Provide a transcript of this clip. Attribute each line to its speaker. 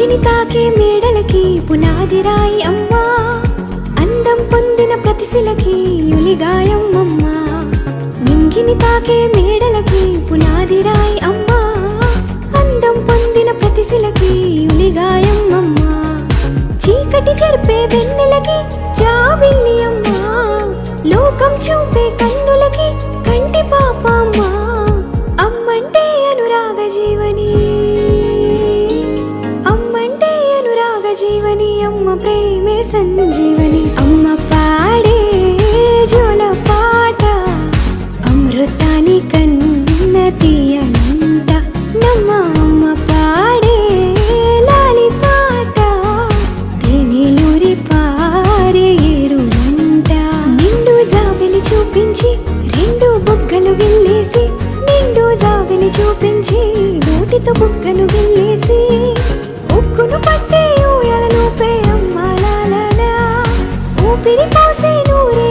Speaker 1: నింగిని తాకే మేడలకి పునాది రాయి అమ్మా. అందం పొందిన ప్రతిశిలకి యులిగాయం అమ్మా నింగిని తాకే మేడలకి పునాది రాయి అమ్మా. అందం పొందిన ప్రతిశిలకి యులిగాయం అమ్మా చీకటి చెరిపే వెన్నెలకి చావిల్లి అమ్మా. లోకం చూపే కన్నులకి కంటి పాపమ్మా చేత బుక్కను గిల్లేసి ఉక్కును పట్టి ఊయలను పే అమ్మాలా ఊపిరి పోసే నూరే